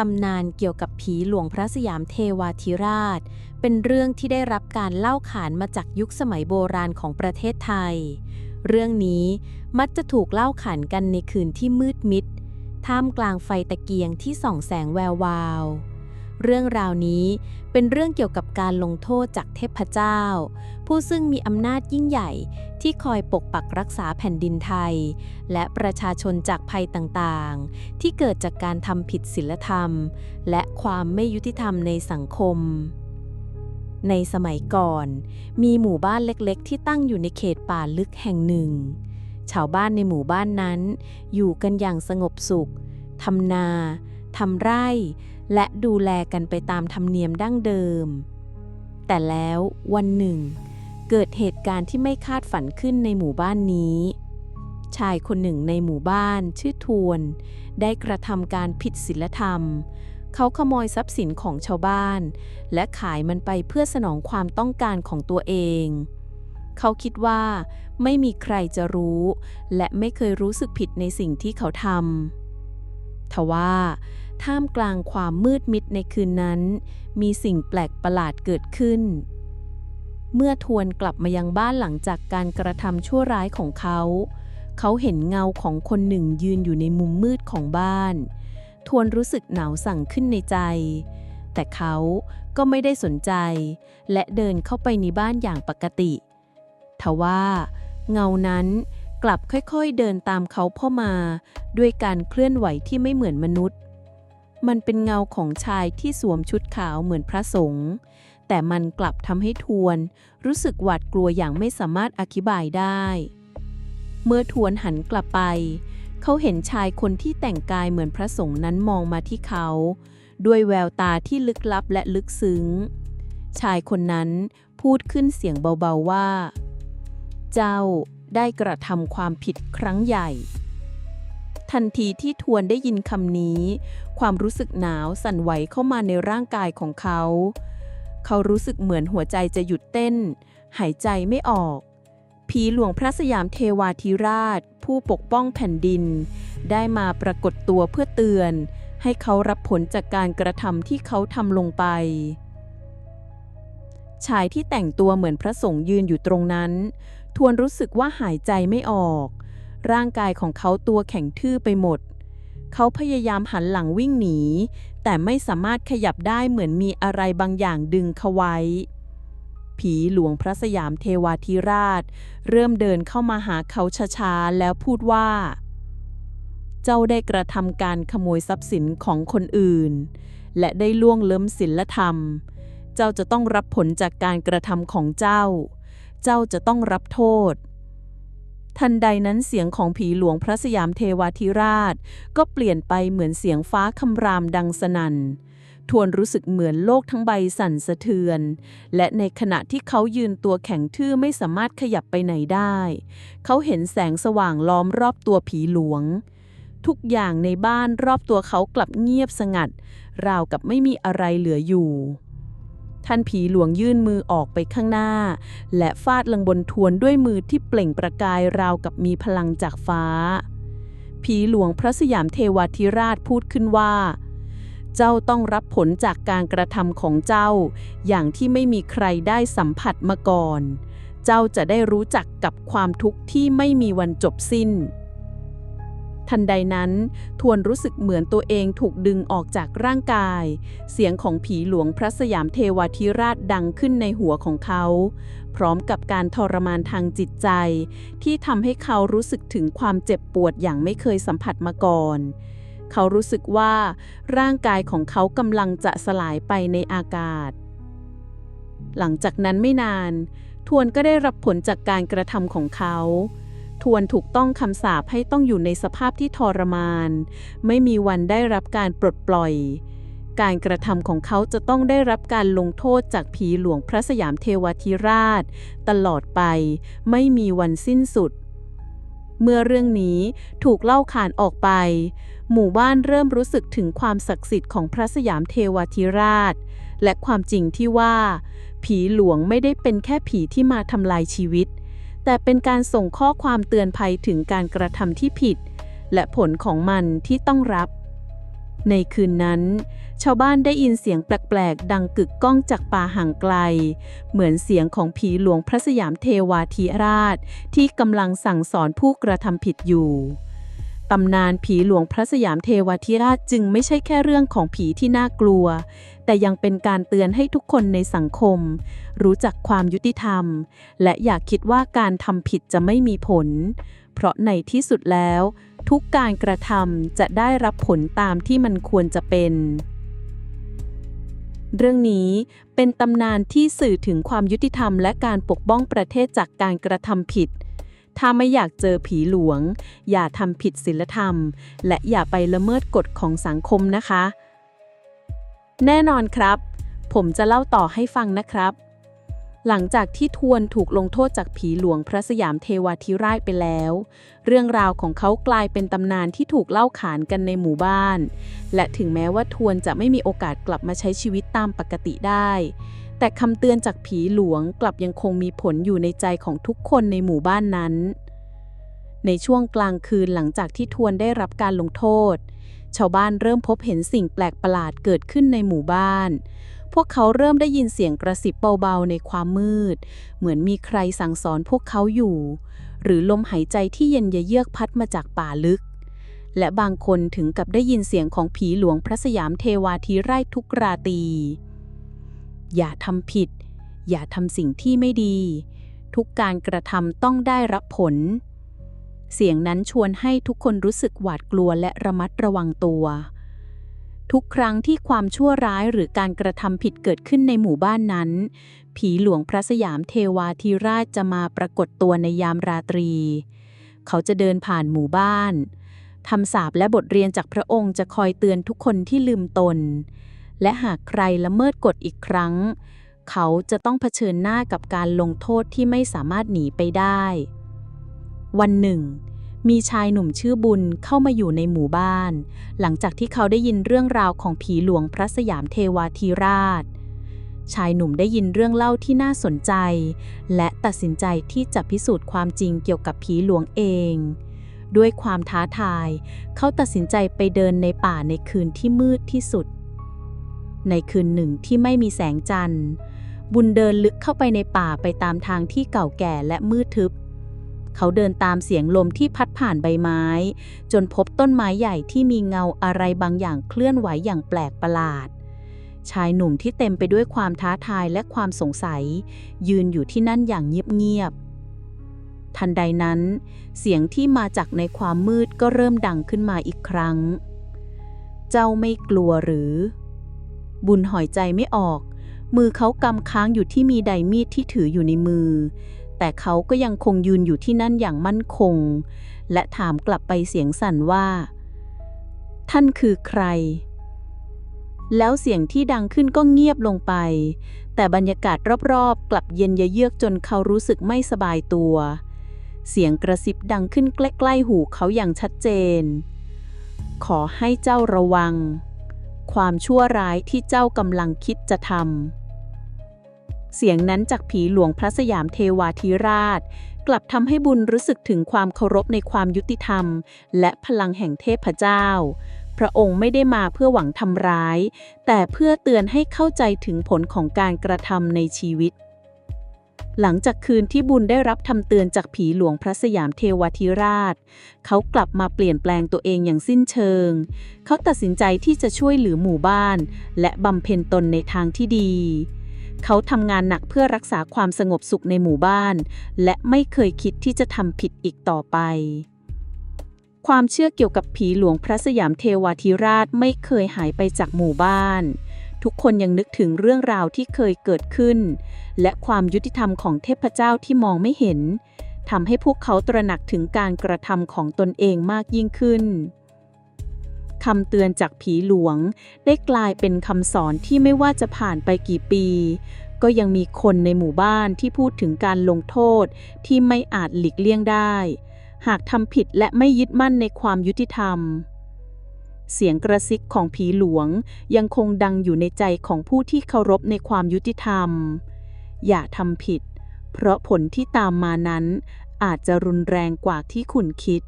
ตำนานเกี่ยวกับผีหลวงพระสยามเทวาธิราช เป็นเรื่องที่ได้รับการเล่าขานมาจากยุคสมัยโบราณของประเทศไทย เรื่องนี้มักจะถูกเล่าขานกันในคืนที่มืดมิด ท่ามกลางไฟตะเกียงที่ส่องแสงแวววาว เรื่องราวนี้เป็นเรื่องเกี่ยวกับการลงโทษจากเทพเจ้า ผู้ซึ่งมีอำนาจยิ่งใหญ่ ที่คอยปกปักรักษาแผ่นดินไทย และประชาชนจากภัยต่างๆ ที่เกิดจากการทำผิดศีลธรรม และความไม่ยุติธรรมในสังคม ในสมัยก่อน มีหมู่บ้านเล็กๆ ที่ตั้งอยู่ในเขตป่าลึกแห่งหนึ่ง ชาวบ้านในหมู่บ้านนั้น อยู่กันอย่างสงบสุขทำนาทำไร่ และดูแลกันไปตามธรรมเนียมดั้งเดิม แต่แล้ววันหนึ่ง เกิดเหตุการณ์ที่ไม่คาดฝันขึ้นในหมู่บ้านนี้ ชายคนหนึ่งในหมู่บ้านชื่อทวน ได้กระทำการผิดศีลธรรม เขาขโมยทรัพย์สินของชาวบ้าน และขายมันไปเพื่อสนองความต้องการของตัวเอง เขาคิดว่าไม่มีใครจะรู้ และไม่เคยรู้สึกผิดในสิ่งที่เขาทำทว่าท่ามกลางความมืดมิดในคืนนั้น มีสิ่งแปลกประหลาดเกิดขึ้น เมื่อทวนกลับมายังบ้านหลังจากการกระทำชั่วร้ายของเขา เขาเห็นเงาของคนหนึ่งยืนอยู่ในมุมมืดของบ้าน ทวนรู้สึกหนาวสั่งขึ้นในใจ แต่เขาก็ไม่ได้สนใจ และเดินเข้าไปในบ้านอย่างปกติทว่าเงานั้นกลับค่อยๆเดินตามเขาเข้ามา ด้วยการเคลื่อนไหวที่ไม่เหมือนมนุษย์ มันเป็นเงาของชายที่สวมชุดขาวเหมือนพระสงฆ์ แต่มันกลับทำให้ทวน รู้สึกหวาดกลัวอย่างไม่สามารถอธิบายได้ เมื่อทวนหันกลับไป เขาเห็นชายคนที่แต่งกายเหมือนพระสงฆ์นั้นมองมาที่เขา ด้วยแววตาที่ลึกลับและลึกซึ้ง ชายคนนั้นพูดขึ้นเสียงเบาๆว่า เจ้าได้กระทำความผิดครั้งใหญ่ ทันทีที่ทวนได้ยินคำนี้ ความรู้สึกหนาวสั่นไหวเข้ามาในร่างกายของเขา เขารู้สึกเหมือนหัวใจจะหยุดเต้น หายใจไม่ออก ผีหลวงพระสยามเทวาธิราช ผู้ปกป้องแผ่นดิน ได้มาปรากฏตัวเพื่อเตือน ให้เขารับผลจากการกระทำที่เขาทำลงไป ชายที่แต่งตัวเหมือนพระสงฆ์ยืนอยู่ตรงนั้น ทวนรู้สึกว่าหายใจไม่ออก ร่างกายของเขาตัวแข็งทื่อไปหมด เขาพยายามหันหลังวิ่งหนี แต่ไม่สามารถขยับได้เหมือนมีอะไรบางอย่างดึงเขาไว้ ผีหลวงพระสยามเทวาธิราช เริ่มเดินเข้ามาหาเขาช้าๆ แล้วพูดว่า เจ้าได้กระทำการขโมยทรัพย์สินของคนอื่น และได้ล่วงล้ำศีลธรรม เจ้าจะต้องรับผลจากการกระทำของเจ้า เจ้าจะต้องรับโทษ ทันใดนั้นเสียงของผีหลวงพระสยามเทวาธิราช ก็เปลี่ยนไปเหมือนเสียงฟ้าคำรามดังสนั่นทวนรู้สึกเหมือนโลกทั้งใบสั่นสะเทือน และในขณะที่เขายืนตัวแข็งทื่อไม่สามารถขยับไปไหนได้ เขาเห็นแสงสว่างล้อมรอบตัวผีหลวง ทุกอย่างในบ้านรอบตัวเขากลับเงียบสงัด ราวกับไม่มีอะไรเหลืออยู่ ท่านผีหลวงยื่นมือออกไปข้างหน้า และฟาดลงบนทวนด้วยมือที่เปล่งประกายราวกับมีพลังจากฟ้า ผีหลวงพระสยามเทวาธิราชพูดขึ้นว่า เจ้าต้องรับผลจากการกระทำของเจ้า อย่างที่ไม่มีใครได้สัมผัสมาก่อน เจ้าจะได้รู้จักกับความทุกข์ที่ไม่มีวันจบสิ้น ทันใดนั้น ทวนรู้สึกเหมือนตัวเองถูกดึงออกจากร่างกาย เสียงของผีหลวงพระสยามเทวาธิราชดังขึ้นในหัวของเขา พร้อมกับการทรมานทางจิตใจ ที่ทำให้เขารู้สึกถึงความเจ็บปวดอย่างไม่เคยสัมผัสมาก่อนเขารู้สึกว่าร่างกายของเขากำลังจะสลายไปในอากาศ หลังจากนั้นไม่นาน ทวนก็ได้รับผลจากการกระทำของเขา ทวนถูกต้องคำสาปให้ต้องอยู่ในสภาพที่ทรมาน ไม่มีวันได้รับการปลดปล่อย การกระทำของเขาจะต้องได้รับการลงโทษจากผีหลวงพระสยามเทวาธิราช ตลอดไป ไม่มีวันสิ้นสุด เมื่อเรื่องนี้ถูกเล่าขานออกไป หมู่บ้านเริ่มรู้สึกถึงความศักดิ์สิทธิ์ของพระสยามเทวาธิราช และความจริงที่ว่า ผีหลวงไม่ได้เป็นแค่ผีที่มาทำลายชีวิต แต่เป็นการส่งข้อความเตือนภัยถึงการกระทำที่ผิด และผลของมันที่ต้องรับ ในคืนนั้น ชาวบ้านได้ยินเสียงแปลกๆ ดังกึกก้องจากป่าห่างไกล เหมือนเสียงของผีหลวงพระสยามเทวาธิราช ที่กำลังสั่งสอนผู้กระทำผิดอยู่ ตำนานผีหลวงพระสยามเทวาธิราชจึงไม่ใช่แค่เรื่องของผีที่น่ากลัว แต่ยังเป็นการเตือนให้ทุกคนในสังคม รู้จักความยุติธรรม และอย่าคิดว่าการทำผิดจะไม่มีผล เพราะในที่สุดแล้ว ทุกการกระทำจะได้รับผลตามที่มันควรจะเป็นเรื่องนี้เป็นตำนานที่สื่อถึงความยุติธรรมและการปกป้องประเทศจากการกระทำผิด ถ้าไม่อยากเจอผีหลวง อย่าทำผิดศีลธรรม และอย่าไปละเมิดกฎของสังคมนะคะ แน่นอนครับ ผมจะเล่าต่อให้ฟังนะครับ หลังจากที่ทวนถูกลงโทษจากผีหลวงพระสยามเทวาธิราชไปแล้ว เรื่องราวของเขากลายเป็นตำนานที่ถูกเล่าขานกันในหมู่บ้าน และถึงแม้ว่าทวนจะไม่มีโอกาสกลับมาใช้ชีวิตตามปกติได้ แต่คำเตือนจากผีหลวงกลับยังคงมีผลอยู่ในใจของทุกคนในหมู่บ้านนั้น ในช่วงกลางคืนหลังจากที่ทวนได้รับการลงโทษ ชาวบ้านเริ่มพบเห็นสิ่งแปลกประหลาดเกิดขึ้นในหมู่บ้าน พวกเขาเริ่มได้ยินเสียงกระซิบเบาๆในความมืด เหมือนมีใครสั่งสอนพวกเขาอยู่ หรือลมหายใจที่เย็นเยือกพัดมาจากป่าลึกและบางคนถึงกับได้ยินเสียงของผีหลวงพระสยามเทวาธิราชทุกราตรี อย่าทำผิด อย่าทำสิ่งที่ไม่ดี ทุกการกระทำต้องได้รับผล เสียงนั้นชวนให้ทุกคนรู้สึกหวาดกลัวและระมัดระวังตัว ทุกครั้งที่ความชั่วร้ายหรือการกระทำผิดเกิดขึ้นในหมู่บ้านนั้น ผีหลวงพระสยามเทวาธิราชจะมาปรากฏตัวในยามราตรี เขาจะเดินผ่านหมู่บ้านทำสาปและบทเรียนจากพระองค์จะคอยเตือนทุกคนที่ลืมตน และหากใครละเมิดกฎอีกครั้ง เขาจะต้องเผชิญหน้ากับการลงโทษที่ไม่สามารถหนีไปได้ วันหนึ่ง มีชายหนุ่มชื่อบุญเข้ามาอยู่ในหมู่บ้าน หลังจากที่เขาได้ยินเรื่องราวของผีหลวงพระสยามเทวาธิราช ชายหนุ่มได้ยินเรื่องเล่าที่น่าสนใจ และตัดสินใจที่จะพิสูจน์ความจริงเกี่ยวกับผีหลวงเองด้วยความท้าทาย เขาตัดสินใจไปเดินในป่าในคืนที่มืดที่สุด ในคืนหนึ่งที่ไม่มีแสงจันทร์ บุญเดินลึกเข้าไปในป่าไปตามทางที่เก่าแก่และมืดทึบ เขาเดินตามเสียงลมที่พัดผ่านใบไม้ จนพบต้นไม้ใหญ่ที่มีเงาอะไรบางอย่างเคลื่อนไหวอย่างแปลกประหลาด ชายหนุ่มที่เต็มไปด้วยความท้าทายและความสงสัย ยืนอยู่ที่นั่นอย่างเงียบๆทันใดนั้น เสียงที่มาจากในความมืดก็เริ่มดังขึ้นมาอีกครั้ง เจ้าไม่กลัวหรือ บุญหอยใจไม่ออก มือเขากำค้างอยู่ที่มีไดมีดที่ถืออยู่ในมือ แต่เขาก็ยังคงยืนอยู่ที่นั่นอย่างมั่นคง และถามกลับไปเสียงสั่นว่า ท่านคือใคร แล้วเสียงที่ดังขึ้นก็เงียบลงไป แต่บรรยากาศรอบๆ กลับเย็นเยือกจนเขารู้สึกไม่สบายตัว เสียงกระซิบดังขึ้นใกล้ๆหูเขาอย่างชัดเจน ขอให้เจ้าระวัง ความชั่วร้ายที่เจ้ากำลังคิดจะทำ เสียงนั้นจากผีหลวงพระสยามเทวาธิราช กลับทำให้บุญรู้สึกถึงความเคารพในความยุติธรรม และพลังแห่งเทพเจ้า พระองค์ไม่ได้มาเพื่อหวังทำร้าย แต่เพื่อเตือนให้เข้าใจถึงผลของการกระทำในชีวิต หลังจากคืนที่บุญได้รับคำเตือนจากผีหลวงพระสยามเทวาธิราช เขากลับมาเปลี่ยนแปลงตัวเองอย่างสิ้นเชิง เขาตัดสินใจที่จะช่วยเหลือหมู่บ้าน และบำเพ็ญตนในทางที่ดี เขาทำงานหนักเพื่อรักษาความสงบสุขในหมู่บ้าน และไม่เคยคิดที่จะทำผิดอีกต่อไปความเชื่อเกี่ยวกับผีหลวงพระสยามเทวาธิราชไม่เคยหายไปจากหมู่บ้าน ทุกคนยังนึกถึงเรื่องราวที่เคยเกิดขึ้น และความยุติธรรมของเทพเจ้าที่มองไม่เห็นทำให้พวกเขาตระหนักถึงการกระทำของตนเองมากยิ่งขึ้นคำเตือนจากผีหลวง ได้กลายเป็นคำสอนที่ไม่ว่าจะผ่านไปกี่ปี ก็ยังมีคนในหมู่บ้านที่พูดถึงการลงโทษที่ไม่อาจหลีกเลี่ยงได้ หากทำผิดและไม่ยึดมั่นในความยุติธรรม เสียงกระซิกของผีหลวง ยังคงดังอยู่ในใจของผู้ที่เคารพในความยุติธรรม อย่าทำผิด เพราะผลที่ตามมานั้นอาจจะรุนแรงกว่าที่คุณคิด